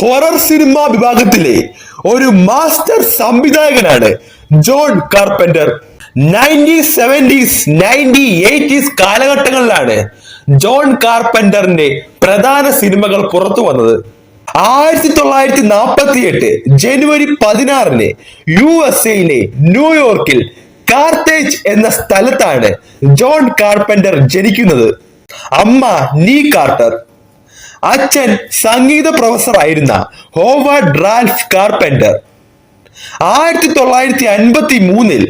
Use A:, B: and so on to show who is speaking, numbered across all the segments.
A: Horror cinema വിഭാഗത്തിലെ ഒരു master സംവിധായകനാണ് John Carpenter. Ninety seventies ninety eighties കാലഘട്ടങ്ങളിലാണ് John കാർപ്പന്ററിന്റെ പ്രധാന സിനിമകൾ പുറത്തു വന്നത്. ആയിരത്തി തൊള്ളായിരത്തി നാൽപ്പത്തി എട്ട് ജനുവരി പതിനാറിന് യു എസ് എയിലെ ന്യൂയോർക്കിൽ കാർത്തേജ് എന്ന സ്ഥലത്താണ് ജോൺ കാർപ്പന്റർ ജനിക്കുന്നത്. അമ്മ നീ കാർട്ടർ. അച്ഛൻ സംഗീത പ്രൊഫസർ ആയിരുന്ന ഹോവാർഡ് റാൽഫ് കാർപെൻഡർ ആയിരത്തി തൊള്ളായിരത്തി അൻപത്തി മൂന്നിൽ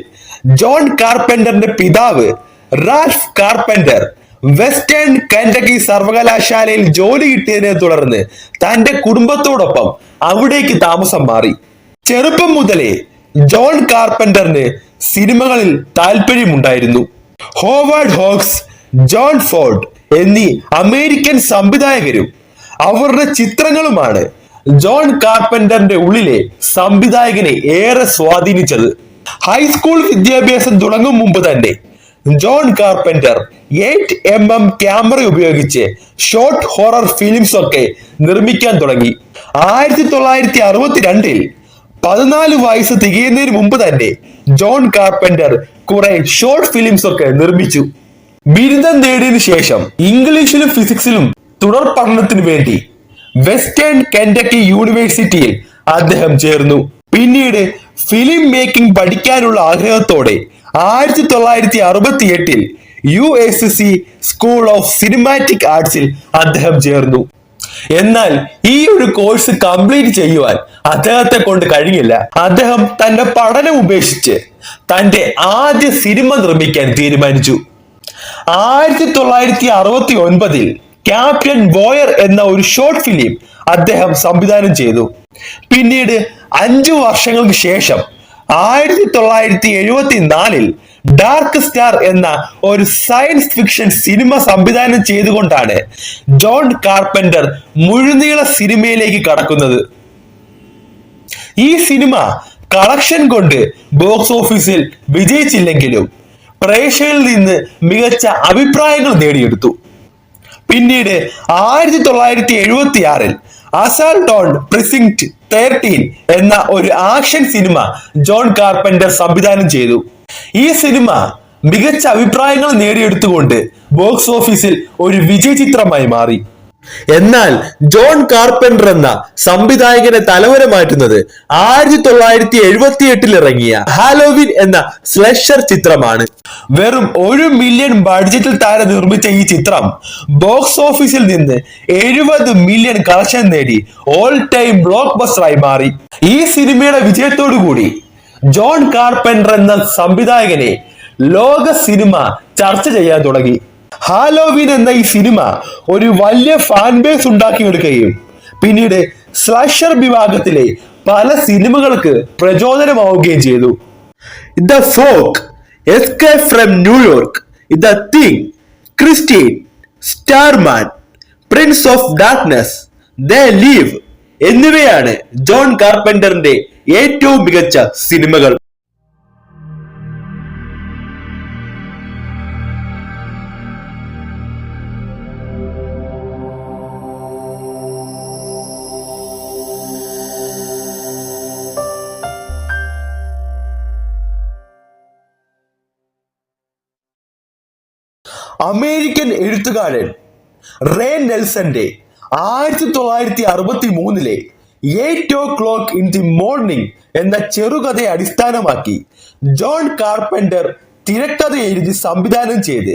A: ജോൺ കാർപെൻഡറിന്റെ പിതാവ് റാൽഫ് കാർപെൻഡർ വെസ്റ്റേൺ കെൻഡക്കി സർവകലാശാലയിൽ ജോലി കിട്ടിയതിനെ തുടർന്ന് തന്റെ കുടുംബത്തോടൊപ്പം അവിടേക്ക് താമസം മാറി. ചെറുപ്പം മുതലേ ജോൺ കാർപെൻഡറിന് സിനിമകളിൽ താല്പര്യമുണ്ടായിരുന്നു. ഹോവാർഡ് ഹോക്സ് ജോൺ ഫോർഡ് എന്നീ അമേരിക്കൻ സംവിധായകരും അവരുടെ ചിത്രങ്ങളുമാണ്. ജോൺ കാർപ്പന്ററിന്റെ ഉള്ളിലെ സംവിധായകനെ ഏറെ സ്വാധീനിച്ചത്. ഹൈസ്കൂൾ വിദ്യാഭ്യാസം തുടങ്ങും മുമ്പ് തന്നെ John Carpenter eight M M camera ഉപയോഗിച്ച് ഷോർട്ട് ഹൊറർ ഫിലിംസ് ഒക്കെ നിർമ്മിക്കാൻ തുടങ്ങി. ആയിരത്തി തൊള്ളായിരത്തി അറുപത്തിരണ്ടിൽ പതിനാല് വയസ്സ് തികയുന്നതിന് മുമ്പ് തന്നെ ജോൺ കാർപ്പന്റർ കുറെ ഷോർട്ട് ഫിലിംസ് ഒക്കെ നിർമ്മിച്ചു. ബിരുദം നേടിയതിനു ശേഷം ഇംഗ്ലീഷിലും ഫിസിക്സിലും തുടർ പഠനത്തിനു വേണ്ടി വെസ്റ്റേൺ കെൻഡക്കി യൂണിവേഴ്സിറ്റിയിൽ അദ്ദേഹം ചേർന്നു. പിന്നീട് ഫിലിം മേക്കിംഗ് പഠിക്കാനുള്ള ആഗ്രഹത്തോടെ ആയിരത്തി തൊള്ളായിരത്തി അറുപത്തി എട്ടിൽ U S C school of cinematic ആർട്സിൽ അദ്ദേഹം ചേർന്നു. എന്നാൽ ഈ ഒരു കോഴ്സ് കംപ്ലീറ്റ് ചെയ്യുവാൻ അദ്ദേഹത്തെ കൊണ്ട് കഴിഞ്ഞില്ല. അദ്ദേഹം തന്റെ പഠനം ഉപേക്ഷിച്ച് തന്റെ ആദ്യ സിനിമ നിർമ്മിക്കാൻ തീരുമാനിച്ചു. ആയിരത്തി തൊള്ളായിരത്തി അറുപത്തി ഒൻപതിൽ ക്യാപ്റ്റൻ ബോയർ എന്ന ഒരു ഷോർട്ട് ഫിലിം അദ്ദേഹം സംവിധാനം ചെയ്തു. പിന്നീട് അഞ്ചു വർഷങ്ങൾക്ക് ശേഷം ആയിരത്തി തൊള്ളായിരത്തി എഴുപത്തി നാലിൽ ഡാർക്ക് സ്റ്റാർ എന്ന ഒരു സയൻസ് ഫിക്ഷൻ സിനിമ സംവിധാനം ചെയ്തുകൊണ്ടാണ് ജോൺ കാർപ്പന്റർ മുഴുനീള സിനിമയിലേക്ക് കടക്കുന്നത്. ഈ സിനിമ കളക്ഷൻ കൊണ്ട് ബോക്സ് ഓഫീസിൽ വിജയിച്ചില്ലെങ്കിലും പ്രേക്ഷകരിൽ നിന്ന് മികച്ച അഭിപ്രായങ്ങൾ നേടിയെടുത്തു. പിന്നീട് ആയിരത്തി തൊള്ളായിരത്തി എഴുപത്തി ആറിൽ അസാൾട്ടോൺ പ്രിസിംഗ് തേർട്ടീൻ എന്ന ഒരു ആക്ഷൻ സിനിമ ജോൺ കാർപ്പന്റർ സംവിധാനം ചെയ്തു. ഈ സിനിമ മികച്ച അഭിപ്രായങ്ങൾ നേടിയെടുത്തുകൊണ്ട് ബോക്സ് ഓഫീസിൽ ഒരു വിജയ ചിത്രമായി മാറി. എന്നാൽ ജോൺ കാർപ്പൻഡർ എന്ന സംവിധായകനെ തലവര മാറ്റുന്നത് ആയിരത്തി തൊള്ളായിരത്തി എഴുപത്തി എട്ടിൽ ഇറങ്ങിയ ഹാലോവിൻ എന്ന സ്ലഷർ ചിത്രമാണ്. വെറും ഒരു മില്യൺ ബഡ്ജറ്റിൽ താര നിർമ്മിച്ച ഈ ചിത്രം ബോക്സ് ഓഫീസിൽ നിന്ന് എഴുപത് മില്യൺ കളക്ഷൻ നേടി ഓൾ ടൈം ബ്ലോക്ക് ബസ്റ്ററായി മാറി. ഈ സിനിമയുടെ വിജയത്തോടു കൂടി ജോൺ കാർപ്പൻഡർ എന്ന സംവിധായകനെ ലോക സിനിമ ചർച്ച ചെയ്യാൻ തുടങ്ങി. ഹാലോവിൻ എന്ന ഈ സിനിമ ഒരു വലിയ ഫാൻ ബേസ് ഉണ്ടാക്കിയെടുക്കുകയും പിന്നീട് സ്ലാഷർ വിഭാഗത്തിലെ പല സിനിമകൾക്ക് പ്രചോദനമാവുകയും ചെയ്തു. The fog escape from New York the thing Christine starman prince of darkness they live എന്നിവയാണ് ജോൺ കാർപ്പൻഡറിന്റെ ഏറ്റവും മികച്ച സിനിമകൾ. അമേരിക്കൻ എഴുത്തുകാരൻ റേ നെൽസന്റെ ആയിരത്തി തൊള്ളായിരത്തി അറുപത്തി മൂന്നിലെ eight o'clock in the morning എന്ന ചെറുകഥയെ അടിസ്ഥാനമാക്കി ജോൺ കാർപ്പൻഡർ തിരക്കഥ എഴുതി സംവിധാനം ചെയ്ത്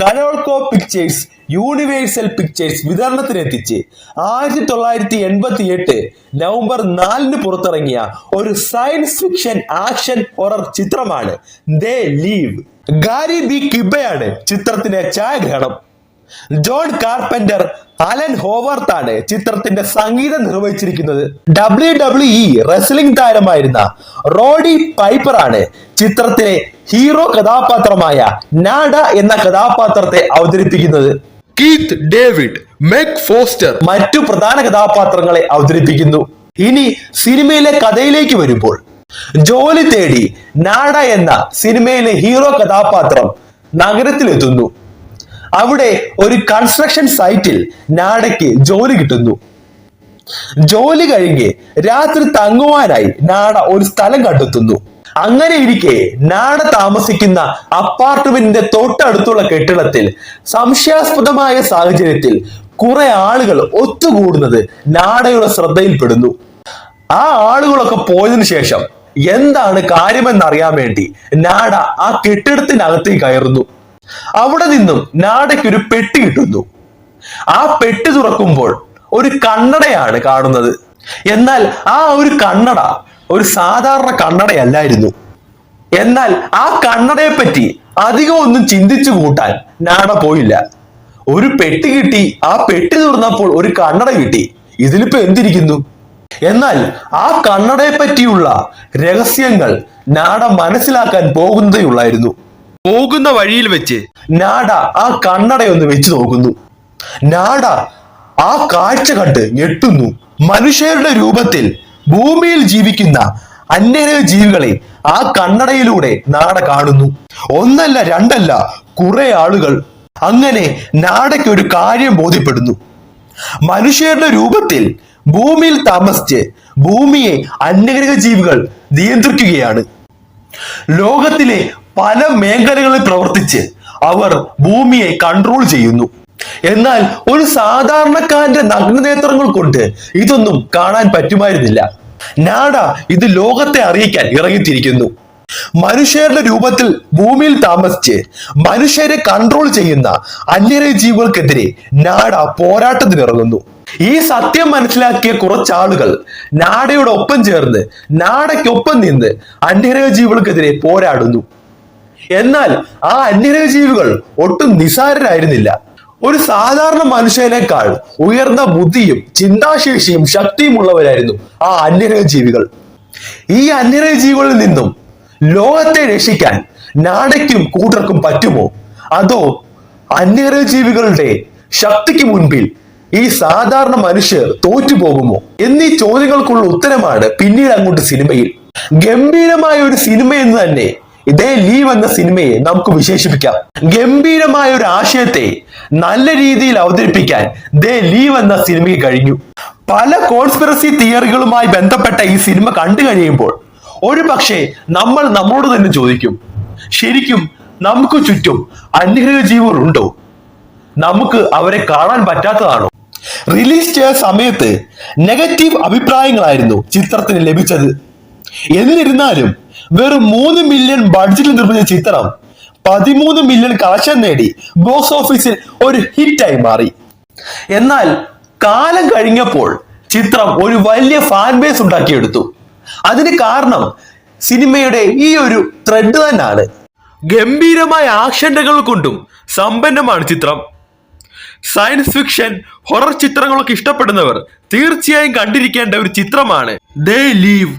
A: കരോൾക്കോ പിക്ചേഴ്സ് യൂണിവേഴ്സൽ പിക്ചേഴ്സ് വിതരണത്തിനെത്തിച്ച് ആയിരത്തി തൊള്ളായിരത്തി എൺപത്തി എട്ട് നവംബർ നാലിന് പുറത്തിറങ്ങിയ ഒരു സയൻസ് ഫിക്ഷൻ ആക്ഷൻ ഹൊറർ ചിത്രമാണ് ദേ ലീവ്. ഗാരി ബി കിബയാണ് ചിത്രത്തിന്റെ ഛായാഗ്രഹണം. ജോൺ കാർപ്പന്റർ അലൻ ഹോവർത്ത് ആണ് ചിത്രത്തിന്റെ സംഗീതം നിർവഹിച്ചിരിക്കുന്നത്. ഡബ്ല്യു ഡബ്ല്യു ഇ റെസ്ലിംഗ് താരമായിരുന്ന റോഡി പൈപ്പർ ആണ് ചിത്രത്തിലെ ഹീറോ കഥാപാത്രമായ നാഡ എന്ന കഥാപാത്രത്തെ അവതരിപ്പിക്കുന്നത്. കീത്ത് ഡേവിഡ് മെക് ഫോസ്റ്റർ മറ്റു പ്രധാന കഥാപാത്രങ്ങളെ അവതരിപ്പിക്കുന്നു. ഇനി സിനിമയിലെ കഥയിലേക്ക് വരുമ്പോൾ ജോലി തേടി നാട എന്ന സിനിമയിലെ ഹീറോ കഥാപാത്രം നഗരത്തിലെത്തുന്നു. അവിടെ ഒരു കൺസ്ട്രക്ഷൻ സൈറ്റിൽ നാടയ്ക്ക് ജോലി കിട്ടുന്നു. ജോലി കഴിഞ്ഞ് രാത്രി തങ്ങുവാനായി നാട ഒരു സ്ഥലം കണ്ടെത്തുന്നു. അങ്ങനെ ഇരിക്കെ നാട താമസിക്കുന്ന അപ്പാർട്ട്മെന്റിന്റെ തൊട്ടടുത്തുള്ള കെട്ടിടത്തിൽ സംശയാസ്പദമായ സാഹചര്യത്തിൽ കുറെ ആളുകൾ ഒത്തുകൂടുന്നത് നാടയുടെ ശ്രദ്ധയിൽപ്പെടുന്നു. ആ ആളുകളൊക്കെ പോയതിനു ശേഷം എന്താണ് കാര്യമെന്നറിയാൻ വേണ്ടി നാട ആ കെട്ടിടത്തിനകത്തേക്ക് കയറുന്നു. അവിടെ നിന്നും നാടയ്ക്ക് ഒരു പെട്ടി കിട്ടുന്നു. ആ പെട്ടി തുറക്കുമ്പോൾ ഒരു കണ്ണടയാണ് കാണുന്നത്. എന്നാൽ ആ ഒരു കണ്ണട ഒരു സാധാരണ കണ്ണടയല്ലായിരുന്നു. എന്നാൽ ആ കണ്ണടയെ പറ്റി അധികം ഒന്നും ചിന്തിച്ചു കൂട്ടാൻ നാട പോയില്ല. ഒരു പെട്ടി കിട്ടി ആ പെട്ടി തുറന്നപ്പോൾ ഒരു കണ്ണട കിട്ടി. ഇതിലിപ്പോ എന്തിരിക്കുന്നു? എന്നാൽ ആ കണ്ണടയെ പറ്റിയുള്ള രഹസ്യങ്ങൾ നാട മനസ്സിലാക്കാൻ പോകുന്നതേയുള്ളായിരുന്നു പോകുന്ന വഴിയിൽ വെച്ച് നാട ആ കണ്ണടയൊന്ന് വെച്ച് നോക്കുന്നു. നാട ആ കാഴ്ച കണ്ട് ഞെട്ടുന്നു. മനുഷ്യരുടെ രൂപത്തിൽ ഭൂമിയിൽ ജീവിക്കുന്ന അന്യഗ്രഹ ജീവികളെ ആ കണ്ണടയിലൂടെ നാട കാണുന്നു. ഒന്നല്ല രണ്ടല്ല കുറെ ആളുകൾ അങ്ങനെ നാടയ്ക്ക് ഒരു കാര്യം ബോധ്യപ്പെടുന്നു. മനുഷ്യരുടെ രൂപത്തിൽ ഭൂമിയിൽ താമസിച്ച് ഭൂമിയെ അന്യഗ്രഹ ജീവികൾ നിയന്ത്രിക്കുകയാണ്. ലോകത്തിലെ പല മേഖലകളിൽ പ്രവർത്തിച്ച് അവർ ഭൂമിയെ കൺട്രോൾ ചെയ്യുന്നു. എന്നാൽ ഒരു സാധാരണക്കാരന്റെ നഗ്നനേത്രങ്ങൾ കൊണ്ട് ഇതൊന്നും കാണാൻ പറ്റുമായിരുന്നില്ല. നാട ഇത് ലോകത്തെ അറിയിക്കാൻ ഇറങ്ങിത്തിരിക്കുന്നു. മനുഷ്യരുടെ രൂപത്തിൽ ഭൂമിയിൽ താമസിച്ച് മനുഷ്യരെ കൺട്രോൾ ചെയ്യുന്ന അന്യര ജീവികൾക്കെതിരെ നാട പോരാട്ടത്തിനിറങ്ങുന്നു ഈ സത്യം മനസ്സിലാക്കിയ കുറച്ചാളുകൾ നാടയുടെ ഒപ്പം ചേർന്ന് നാടയ്ക്കൊപ്പം നിന്ന് അന്യഗ്രഹ ജീവികൾക്കെതിരെ പോരാടുന്നു. എന്നാൽ ആ അന്യഗ്രഹ ജീവികൾ ഒട്ടും നിസാരരായിരുന്നില്ല. ഒരു സാധാരണ മനുഷ്യനേക്കാൾ ഉയർന്ന ബുദ്ധിയും ചിന്താശേഷിയും ശക്തിയും ഉള്ളവരായിരുന്നു ആ അന്യഗ്രഹ ജീവികൾ. ഈ അന്യഗ്രഹ ജീവികളിൽ നിന്നും ലോകത്തെ രക്ഷിക്കാൻ നാടയ്ക്കും കൂട്ടർക്കും പറ്റുമോ? അതോ അന്യഗ്രഹ ജീവികളുടെ ശക്തിക്ക് മുൻപിൽ ഈ സാധാരണ മനുഷ്യർ തോറ്റുപോകുമോ? എന്നീ ചോദ്യങ്ങൾക്കുള്ള ഉത്തരമാണ് പിന്നീട് അങ്ങോട്ട് സിനിമയിൽ. ഗംഭീരമായ ഒരു സിനിമ എന്ന് തന്നെ ഇതേ ലീവ് എന്ന സിനിമയെ നമുക്ക് വിശേഷിപ്പിക്കാം. ഗംഭീരമായ ഒരു ആശയത്തെ നല്ല രീതിയിൽ അവതരിപ്പിക്കാൻ ദേ ലീവ് എന്ന സിനിമയ്ക്ക് കഴിഞ്ഞു. പല കോൺസ്പിറസി തിയറികളുമായി ബന്ധപ്പെട്ട ഈ സിനിമ കണ്ടു കഴിയുമ്പോൾ ഒരു പക്ഷേ നമ്മൾ നമ്മോട് തന്നെ ചോദിക്കും. ശരിക്കും നമുക്ക് ചുറ്റും അന്യഗ്രഹ ജീവികൾ ഉണ്ടോ? നമുക്ക് അവരെ കാണാൻ പറ്റാത്തതാണോ? റിലീസ് ചെയ്ത സമയത്ത് നെഗറ്റീവ് അഭിപ്രായങ്ങളായിരുന്നു ചിത്രത്തിന് ലഭിച്ചത്. എന്നിരുന്നാലും വെറും മൂന്ന് മില്യൺ ബഡ്ജറ്റിൽ നിർമ്മിച്ച ചിത്രം പതിമൂന്ന് മില്യൺ കളക്ഷൻ നേടി ബോക്സ് ഓഫീസിൽ ഒരു ഹിറ്റായി മാറി. എന്നാൽ കാലം കഴിഞ്ഞപ്പോൾ ചിത്രം ഒരു വലിയ ഫാൻ ബേസ് ഉണ്ടാക്കിയെടുത്തു. അതിന് കാരണം സിനിമയുടെ ഈ ഒരു ത്രെഡ് തന്നെയാണ്. ഗംഭീരമായ ആക്ഷനുകൾ കൊണ്ടും സമ്പന്നമാണ് ചിത്രം. സയൻസ് ഫിക്ഷൻ ഹൊറർ ചിത്രങ്ങളൊക്കെ ഇഷ്ടപ്പെടുന്നവർ തീർച്ചയായും കണ്ടിരിക്കേണ്ട ഒരു ചിത്രമാണ് ദേ ലീവ്.